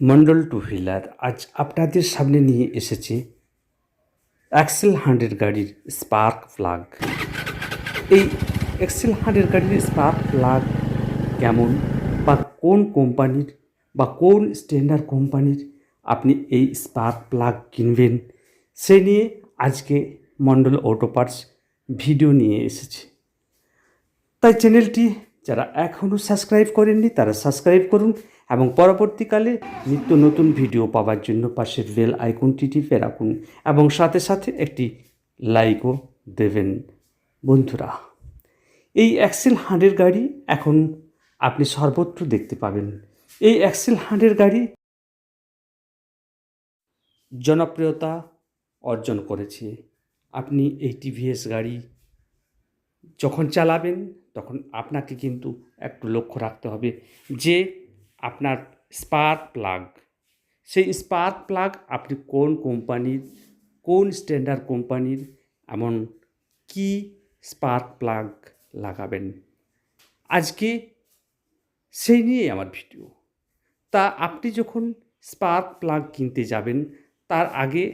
Mondal two wheeler আজ আপনাদের সামনে নিয়ে এসেছে অ্যাক্সেল হান্ড্রেড গাড়ির স্পার্ক প্লাগ। এই এক্সেল হান্ড্রেড গাড়ির স্পার্ক প্লাগ কেমন বা কোন কোম্পানির বা কোন স্ট্যান্ডার্ড কোম্পানির আপনি এই স্পার্ক প্লাগ কিনবেন, সে নিয়ে আজকে মন্ডল অটো পার্টস ভিডিও নিয়ে এসেছে। তাই চ্যানেলটি যারা এখনও সাবস্ক্রাইব করেননি তারা সাবস্ক্রাইব করুন এবং পরবর্তীকালে নিত্য নতুন ভিডিও পাওয়ার জন্য পাশের বেল আইকনটি টিপে রাখুন এবং সাথে সাথে একটি লাইকও দেবেন। বন্ধুরা, এই অ্যাক্সেল হান্ড্রেড গাড়ি এখন আপনি সর্বত্র দেখতে পাবেন। এই অ্যাক্সেল হান্ড্রেড গাড়ি জনপ্রিয়তা অর্জন করেছে। আপনি এই টিভিএস গাড়ি যখন চালাবেন, তখন আপনাকে কিন্তু একটু লক্ষ্য রাখতে হবে যে আপনার স্পার্ক প্লাগ। সেই স্পার্ক প্লাগ আপনি কোন কোম্পানির, কোন স্ট্যান্ডার্ড কোম্পানির, এমন কি স্পার্ক প্লাগ লাগাবেন? আজকে সেই নিয়ে আমার ভিডিও। তা আপনি যখন স্পার্ক প্লাগ কিনতে যাবেন, তার আগে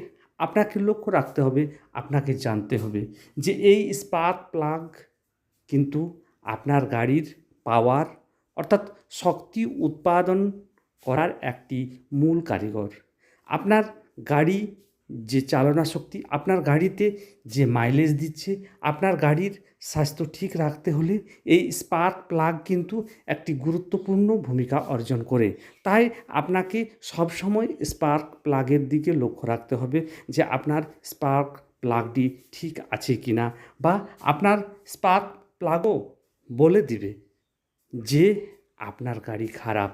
আপনাকে লক্ষ্য রাখতে হবে, আপনাকে জানতে হবে যে এই স্পার্ক প্লাগ কিন্তু আপনার গাড়ির পাওয়ার অর্থাৎ শক্তি উৎপাদন করার একটি মূল কারিগর। আপনার গাড়ি যে চালনা শক্তি, আপনার গাড়িতে যে মাইলেজ দিচ্ছে, আপনার গাড়ির স্বাস্থ্য ঠিক রাখতে হলে এই স্পার্ক প্লাগ কিন্তু একটি গুরুত্বপূর্ণ ভূমিকা অর্জন করে। তাই আপনাকে সবসময় স্পার্ক প্লাগের দিকে লক্ষ্য রাখতে হবে যে আপনার স্পার্ক প্লাগটি ঠিক আছে কি না বা আপনার স্পার্ক প্লাগও বলে দিবে। যে আপনার গাড়ি খারাপ।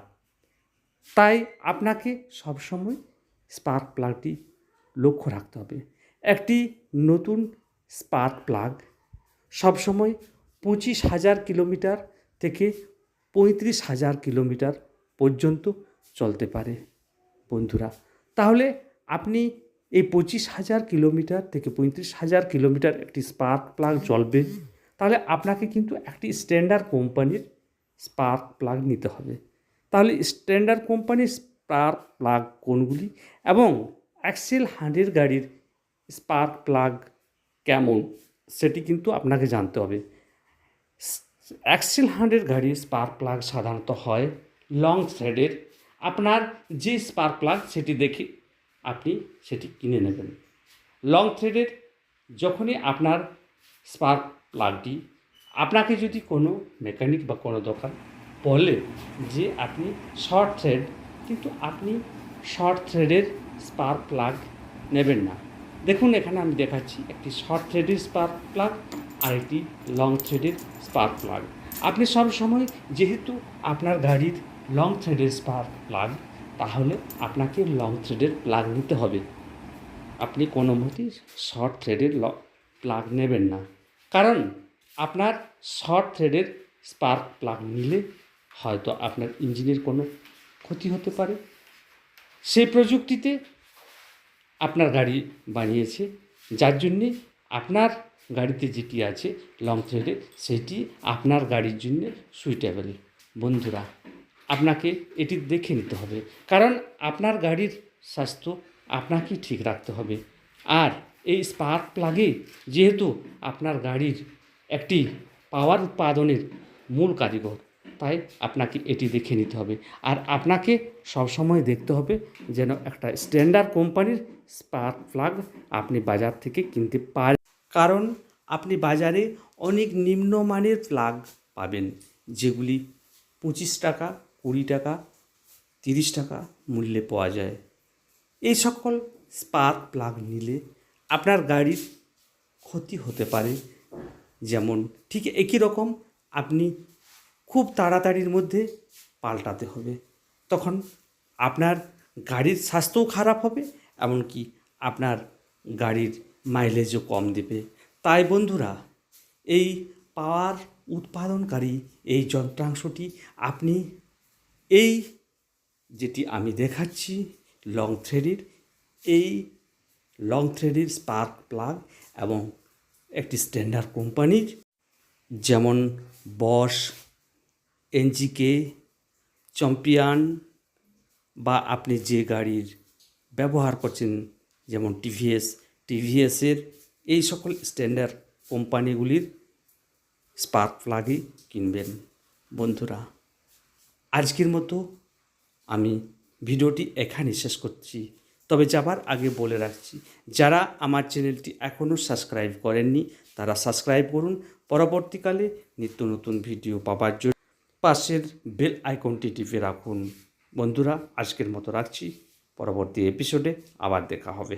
তাই আপনাকে সবসময় স্পার্ক প্লাগটি লক্ষ্য রাখতে হবে। একটি নতুন স্পার্ক প্লাগ সবসময় পঁচিশ হাজার কিলোমিটার থেকে পঁয়ত্রিশ হাজার কিলোমিটার পর্যন্ত চলতে পারে। বন্ধুরা, তাহলে আপনি এই পঁচিশ হাজার কিলোমিটার থেকে পঁয়ত্রিশ হাজার কিলোমিটার একটি স্পার্ক প্লাগ চলবে তাহলে আপনাকে কিন্তু একটি স্ট্যান্ডার্ড কোম্পানির স্পার্ক প্লাগ নিতে হবে। তাহলে স্ট্যান্ডার্ড কোম্পানির স্পার্ক প্লাগ কোনগুলি এবং অ্যাক্সেল হান্ড্রেড গাড়ির স্পার্ক প্লাগ কেমন সেটি কিন্তু আপনাকে জানতে হবে। অ্যাক্সেল হান্ড্রেড গাড়ির স্পার্ক প্লাগ সাধারণত হয় লং থ্রেডের আপনার যে স্পার্ক প্লাগ সেটি দেখে আপনি সেটি কিনে নেবেন। লং থ্রেডের যখনই আপনার স্পার্ক প্লাগটি আপনাকে যদি কোনো মেকানিক বা কোনো দোকান বলে যে আপনি শর্ট থ্রেড কিন্তু আপনি শর্ট থ্রেডের স্পার্ক প্লাগ নেবেন না। দেখুন, এখানে আমি দেখাচ্ছি একটি শর্ট থ্রেডের স্পার্ক প্লাগ আর একটি লং থ্রেডের স্পার্ক প্লাগ আপনি সব সময় যেহেতু আপনার গাড়ির লং থ্রেডের স্পার্ক প্লাগ তাহলে আপনাকে লং থ্রেডের প্লাগ নিতে হবে। আপনি কোনো মতেই শর্ট থ্রেডের ল প্লাগ নেবেন না। কারণ আপনার শর্ট থ্রেডের স্পার্ক প্লাগ নিলে হয়তো আপনার ইঞ্জিনের কোনো ক্ষতি হতে পারে। সেই প্রযুক্তিতে আপনার গাড়ি বানিয়েছে, যার জন্যে আপনার গাড়িতে যেটি আছে লং থ্রেডে সেটি আপনার গাড়ির জন্য সুইটেবল বন্ধুরা, আপনাকে এটি দেখে নিতে হবে, কারণ আপনার গাড়ির স্বাস্থ্য আপনাকেই ঠিক রাখতে হবে। আর এই স্পার্ক প্লাগে যেহেতু আপনার গাড়ির একটি পাওয়ার উৎপাদনের মূল কারিগর। তাই আপনাকে এটি দেখে নিতে হবে। আর আপনাকে সবসময় দেখতে হবে যেন একটা স্ট্যান্ডার্ড কোম্পানির স্পার্ক প্লাগ আপনি বাজার থেকে কিনতে পারেন। কারণ আপনি বাজারে অনেক নিম্নমানের প্লাগ পাবেন, যেগুলি পঁচিশ টাকা, কুড়ি টাকা, তিরিশ টাকা মূল্যে পাওয়া যায়। এই সকল স্পার্ক প্লাগ নিলে আপনার গাড়ির ক্ষতি হতে পারে। যেমন ঠিক একই রকম আপনি খুব তাড়াতাড়ির মধ্যে পাল্টাতে হবে। তখন আপনার গাড়ির স্বাস্থ্যও খারাপ হবে, এমনকি আপনার গাড়ির মাইলেজও কম দেবে। তাই বন্ধুরা, এই পাওয়ার উৎপাদনকারী এই যন্ত্রাংশটি আপনি এই যেটি আমি দেখাচ্ছি, লং থ্রেডির, এই লং থ্রেডির স্পার্ক প্লাগ এবং একটি স্ট্যান্ডার্ড কোম্পানির, যেমন বস এনজিকে চম্পিয়ান বা আপনি যে গাড়ির ব্যবহার করছেন, যেমন টিভিএস টিভিএসের এই সকল স্ট্যান্ডার্ড কোম্পানিগুলির স্পার্ক প্লাগই কিনবেন। বন্ধুরা, আজকের মতো আমি ভিডিওটি এখানে শেষ করছি। তবে যাবার আগে বলে রাখছি, যারা আমার চ্যানেলটি এখনও সাবস্ক্রাইব করেননি, তারা সাবস্ক্রাইব করুন। পরবর্তীকালে নিত্য নতুন ভিডিও পাবার জন্য পাশের বেল আইকনটি টিপে রাখুন। বন্ধুরা, আজকের মতো রাখছি। পরবর্তী এপিসোডে আবার দেখা হবে।